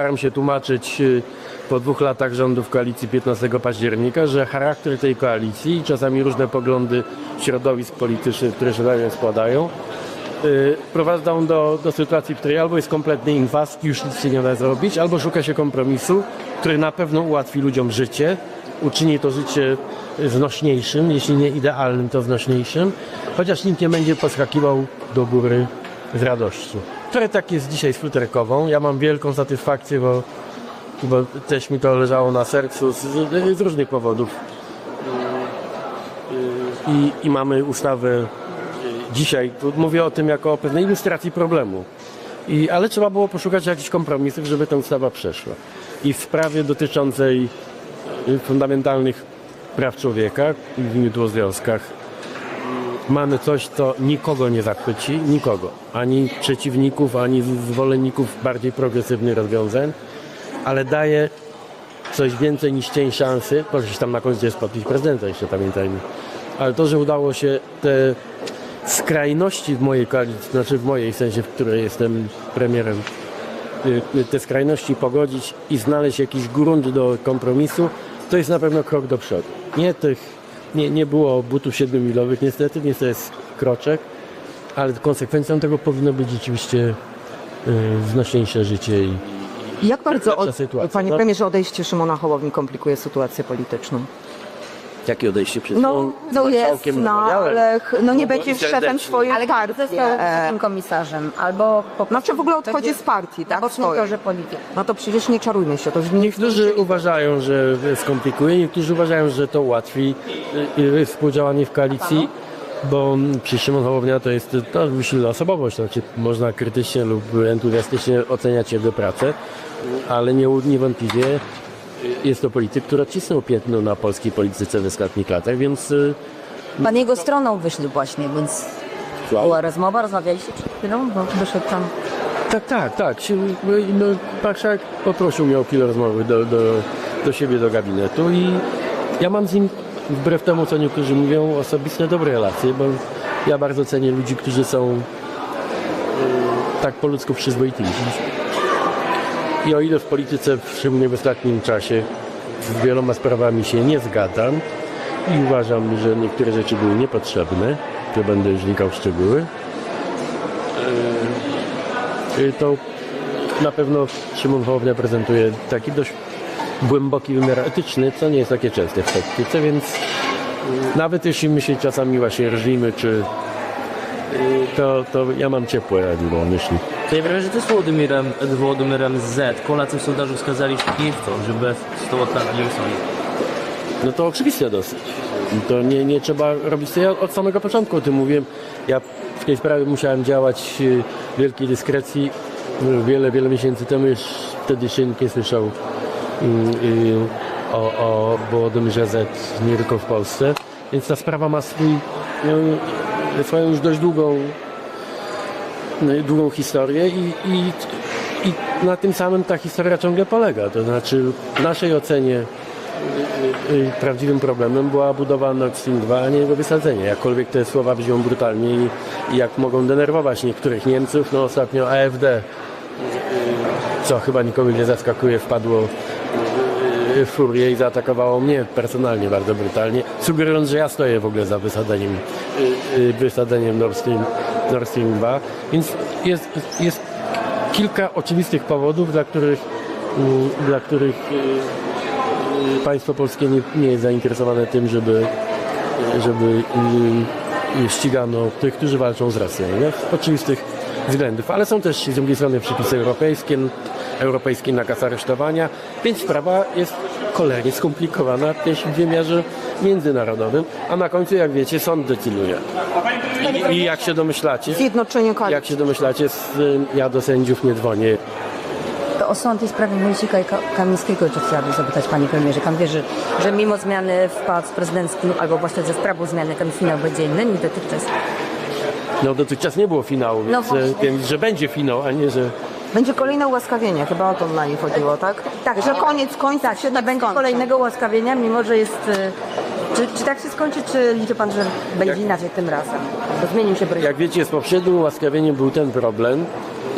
Staram się tłumaczyć y, po dwóch latach rządów koalicji 15 października, że charakter tej koalicji i czasami różne poglądy środowisk politycznych, które się na nią składają, y, prowadzą do, do sytuacji, w której albo jest kompletny inwas i już nic się nie da zrobić, albo szuka się kompromisu, który na pewno ułatwi ludziom życie, uczyni to życie znośniejszym, jeśli nie idealnym, to znośniejszym, chociaż nikt nie będzie podskakiwał do góry z radością. Które tak jest dzisiaj z futerkową. Ja mam wielką satysfakcję, bo, bo też mi to leżało na sercu z, z różnych powodów. I, I mamy ustawę dzisiaj, mówię o tym jako o pewnej ilustracji problemu. I, ale trzeba było poszukać jakichś kompromisów, żeby ta ustawa przeszła. I w sprawie dotyczącej y, fundamentalnych praw człowieka, o związkach, mamy coś, co nikogo nie zachwyci, nikogo. Ani przeciwników, ani zwolenników bardziej progresywnych rozwiązań, ale daje coś więcej niż cień szansy, bo przecież tam na końcu jest podpis prezydenta, jeszcze pamiętajmy. Ale to, że udało się te skrajności w mojej koalicji, znaczy w mojej sensie, w której jestem premierem, y, y, te skrajności pogodzić i znaleźć jakiś grunt do kompromisu, to jest na pewno krok do przodu. Nie tych, nie, nie było butów siedmiomilowych niestety, niestety to jest kroczek, ale konsekwencją tego powinno być rzeczywiście y, znośniejsze życie i Jak bardzo, Lepsza od, sytuacja, panie no. premierze, odejście Szymona Hołowni komplikuje sytuację polityczną? Jakie odejście przez No, no jest, całkiem no, ale ch- no nie No, będzie szefem swojej Ale partii. został E, takim komisarzem? Albo po Znaczy w ogóle odchodzi z partii, tak? bocznym swojej. torze polityki. No to przecież nie czarujmy się, to już nie Niektórzy uważają, że skomplikuje, niektórzy uważają, że to ułatwi y, y, współdziałanie w koalicji, bo mm, przy Szymon Hołownia to jest to silna osobowość, znaczy można krytycznie lub entuzjastycznie oceniać jego pracę, ale nie, niewątpliwie jest to polityk, który odcisnął piętno na polskiej polityce w ostatnich latach, więc y, Pan jego stroną wyszedł właśnie, więc była rozmowa, rozmawialiście przed chwilą, bo wyszedł tam. Tak, tak, tak. Się, no, Marszałek poprosił mnie o chwilę rozmowy do, do, do siebie, do gabinetu i ja mam z nim, wbrew temu, co niektórzy mówią, osobiste dobre relacje, bo ja bardzo cenię ludzi, którzy są y, tak po ludzku przyzwoitymi. I o ile w polityce, szczególnie w ostatnim czasie, z wieloma sprawami się nie zgadzam i uważam, że niektóre rzeczy były niepotrzebne, to będę już wnikał w szczegóły, Y, to na pewno Szymon Hołownia prezentuje taki dość głęboki wymiar etyczny, co nie jest takie częste w polityce, więc nawet jeśli my się czasami właśnie rżnimy, czy to, to ja mam ciepłe jakby myśli. Panie premierze, to z Włodymirem, Włodymirem Z. Polacy w sondażu wskazali Kijewcą, że bez stołotrawni nie są. No to oczywiste dosyć. To nie, nie trzeba robić. Ja od samego początku o tym mówiłem. Ja w tej sprawie musiałem działać y, w wielkiej dyskrecji. Wiele, wiele miesięcy temu już wtedy się nie słyszał y, y, o, o Wołodymirze Z nie tylko w Polsce. Więc ta sprawa ma swój, y, swoją już dość długą, y, długą historię i, i, i na tym samym ta historia ciągle polega. To znaczy w naszej ocenie y, y, prawdziwym problemem była budowa Nord Stream 2, a nie jego wysadzenie. Jakkolwiek te słowa brzmią brutalnie i, i jak mogą denerwować niektórych Niemców, no ostatnio AfD, y, co chyba nikogo nie zaskakuje, wpadło y, furię i zaatakowało mnie personalnie bardzo brutalnie, sugerując, że ja stoję w ogóle za wysadzeniem, y, y, wysadzeniem Nord Stream, Nord Stream 2. Więc jest, jest kilka oczywistych powodów, dla których, dla których y, państwo polskie nie, nie jest zainteresowane tym, żeby, żeby ścigano tych, którzy walczą z Rosją. Nie? Z oczywistych względów. Ale są też z drugiej strony przepisy europejskie, europejski nakaz aresztowania, więc sprawa jest cholernie skomplikowana też w wymiarze międzynarodowym, a na końcu, jak wiecie, sąd decyduje. I, jak się domyślacie, Zjednoczenie koalicji. jak się domyślacie, z, y, ja do sędziów nie dzwonię. To o sąd i sprawie Wójcika i Ka- Kamińskiego jeszcze chciałabym zapytać, panie premierze. Pan wierzy, że mimo zmiany w pałac prezydenckim, albo właśnie ze sprawą zmiany, ten finał będzie inny niż dotychczas? No dotychczas nie było finału, No więc, właśnie. e, więc że będzie finał, a nie, że... Będzie kolejne ułaskawienie, chyba o to na nie chodziło, tak? Tak, że koniec końca Tak, się tak będzie skończy. kolejnego ułaskawienia, mimo że jest... y, Czy, czy tak się skończy, czy liczy pan, że będzie inaczej tym razem? Bo zmienił się projekt. Jak wiecie, z poprzednim ułaskawieniem był ten problem,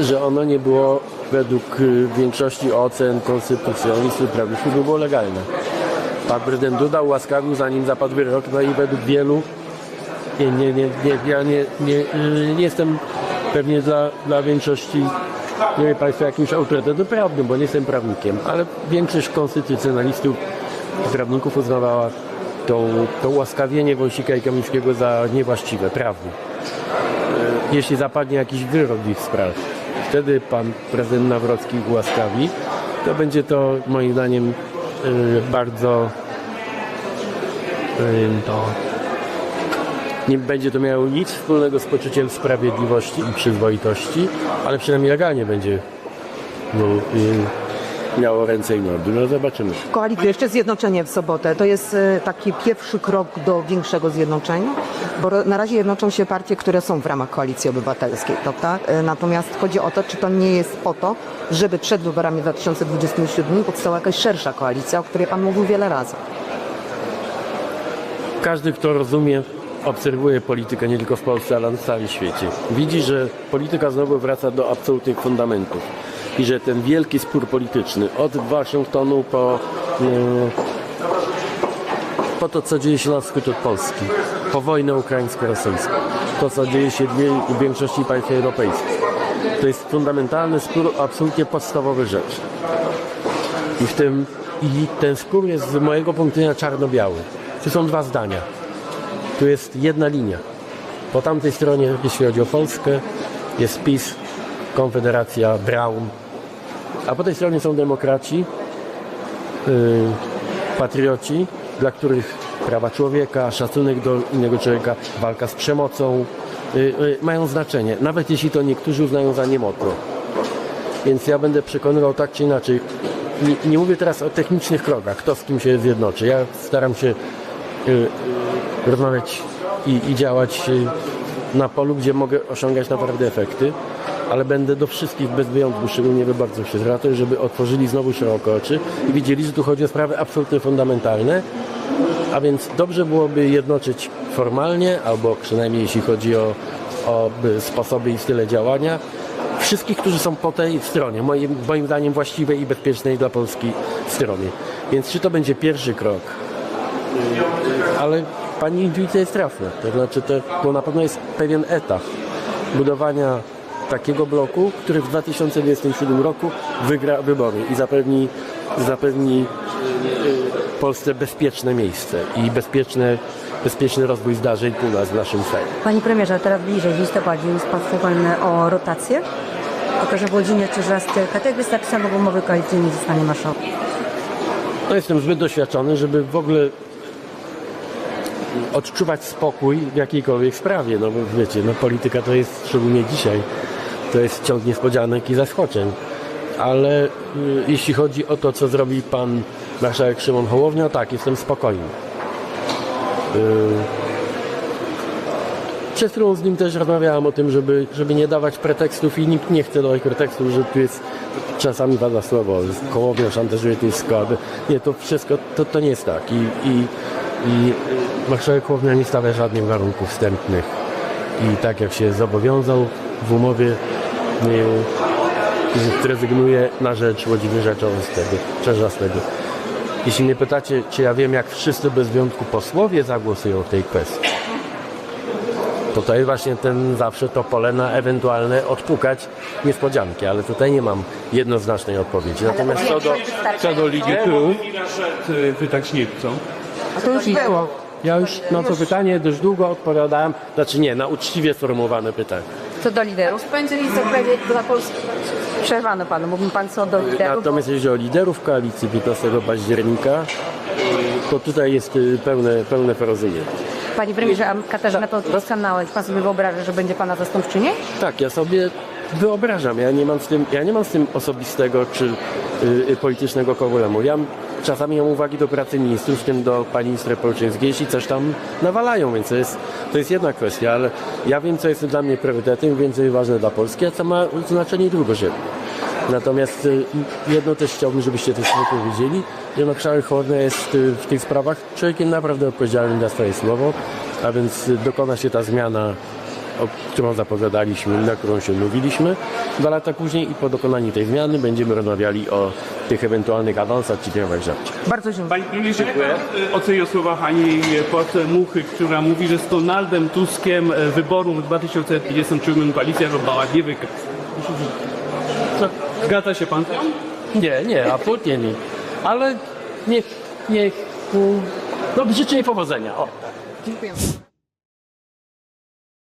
że ono nie było według y, większości ocen konstytucjonalistów prawników nie było legalne. Pan prezydent Duda ułaskawił zanim zapadł wyrok, no i według wielu nie, nie, nie, nie, ja nie, nie, y, nie jestem pewnie dla, dla większości nie wiem Państwo jakimś autorytetem prawnym, bo nie jestem prawnikiem, ale większość konstytucjonalistów i prawników uznawała to, to łaskawienie Wąsika i Kamińskiego za niewłaściwe prawnie. Jeśli zapadnie jakiś wyrok w ich sprawie, wtedy pan prezydent Nawrocki ułaskawi, to będzie to moim zdaniem y, bardzo y, To nie będzie to miało nic wspólnego z poczuciem sprawiedliwości i przyzwoitości, ale przynajmniej legalnie będzie no, y, miało ręce i nogi. No zobaczymy. Koalicja, jeszcze zjednoczenie w sobotę. To jest e, taki pierwszy krok do większego zjednoczenia, bo ro- na razie jednoczą się partie, które są w ramach koalicji obywatelskiej, prawda? E, Natomiast chodzi o to, czy to nie jest po to, żeby przed wyborami w 2027 powstała jakaś szersza koalicja, o której Pan mówił wiele razy. Każdy, kto rozumie, obserwuje politykę nie tylko w Polsce, ale na całym świecie. Widzi, że polityka znowu wraca do absolutnych fundamentów i że ten wielki spór polityczny od Waszyngtonu po, mm, po to, co dzieje się na wschód od Polski, po wojnę ukraińsko-rosyjską, to, co dzieje się w większości państw europejskich. To jest fundamentalny spór absolutnie podstawowe rzeczy. I w tym i ten spór jest z mojego punktu widzenia czarno-biały. Tu są dwa zdania. Tu jest jedna linia. Po tamtej stronie, jeśli chodzi o Polskę, jest PiS, Konfederacja, Braun. A po tej stronie są demokraci, yy, patrioci, dla których prawa człowieka, szacunek do innego człowieka, walka z przemocą yy, yy, mają znaczenie, nawet jeśli to niektórzy uznają za niemotło. Więc ja będę przekonywał tak czy inaczej. Nie, nie mówię teraz o technicznych krokach, kto z kim się zjednoczy. Ja staram się rozmawiać i, i działać y, na polu, gdzie mogę osiągać naprawdę efekty, ale będę do wszystkich bez wyjątku, szczególnie wyborców się zwracał, żeby otworzyli znowu szeroko oczy i widzieli, że tu chodzi o sprawy absolutnie fundamentalne, a więc dobrze byłoby jednoczyć formalnie, albo przynajmniej jeśli chodzi o, o y, sposoby i style działania, wszystkich, którzy są po tej stronie, moim, moim zdaniem właściwej i bezpiecznej dla Polski stronie. Więc czy to będzie pierwszy krok? Ale Pani intuicja jest trafna. To znaczy, to, to na pewno jest pewien etap budowania takiego bloku, który w 2027 roku wygra wybory i zapewni, zapewni y, Polsce bezpieczne miejsce i bezpieczne, bezpieczny rozwój zdarzeń u nas w naszym kraju. Panie premierze, teraz bliżej w listopadzie jest pan o rotację? Tylko, że Włodzimierz Czerzasty, jak wystarczy samego umowy koalicyjnej zostanie marszałkiem. No jestem zbyt doświadczony, żeby w ogóle odczuwać spokój w jakiejkolwiek sprawie. No bo wiecie, no polityka to jest, szczególnie dzisiaj, to jest ciąg niespodzianek i zaskoczeń. Ale y, jeśli chodzi o to, co zrobi pan marszałek Szymon Hołownia, tak, jestem spokojny. Y, przed chwilą z nim też rozmawiałam o tym, żeby, żeby nie dawać pretekstów i nikt nie chce dawać pretekstów, że tu jest czasami pada słowo, kołownia szantażuje Tusko, aby... Nie, to wszystko, to, to nie jest tak. I, i, i y, marszałek Hołownia nie stawia żadnych warunków wstępnych. I tak jak się zobowiązał w umowie, y, zrezygnuje na rzecz Włodzimierza Czerzastego. Czerzastego. Jeśli mnie pytacie, czy ja wiem, jak wszyscy bez wyjątku posłowie zagłosują w tej kwestii, to tutaj właśnie ten zawsze to pole na ewentualne odpukać niespodzianki, ale tutaj nie mam jednoznacznej odpowiedzi. Natomiast co do, co do liderów, pytać nie chcą. Już było. ja już na to pytanie dość długo odpowiadałem, znaczy nie, na uczciwie sformułowane pytanie. Co do liderów? Będzie lista dla Polski. Przerwano panu, mówił pan co do liderów. Natomiast jeśli o liderów koalicji 15 października, to tutaj jest y, pełne, pełne porozumienie. Panie premierze, a Katarzyna to doskonałe. Pan sobie wyobraża, że będzie pana zastępczynią? Tak, ja sobie wyobrażam. Ja nie mam z tym, ja nie mam z tym osobistego czy y, y, politycznego problemu. Ja czasami mam uwagi do pracy ministrów, w tym do pani minister Polczyńskiej, jeśli coś tam nawalają, więc to jest, to jest jedna kwestia, ale ja wiem, co jest dla mnie priorytetem, wiem, co jest ważne dla Polski, a co ma znaczenie drugorzędne. Natomiast y, jedno też chciałbym, żebyście też sobie powiedzieli, że marszałek Hołownia jest y, w tych sprawach człowiekiem naprawdę odpowiedzialnym za swoje słowo, a więc dokona się ta zmiana o, którą zapowiadaliśmy, na którą się mówiliśmy. Dwa lata później i po dokonaniu tej zmiany będziemy rozmawiali o tych ewentualnych awansach czy prawach żabczych. Bardzo dziękuję. Panie premierze, jak pan oceni o słowa pani poseł Muchy, która mówi, że z Donaldem Tuskiem e, wyborów w 2057 koalicja robiła nie. Co? Zgadza się pan? Nie, nie, absolutnie nie. Ale niech, niech, no życzę jej powodzenia. O. Dziękuję.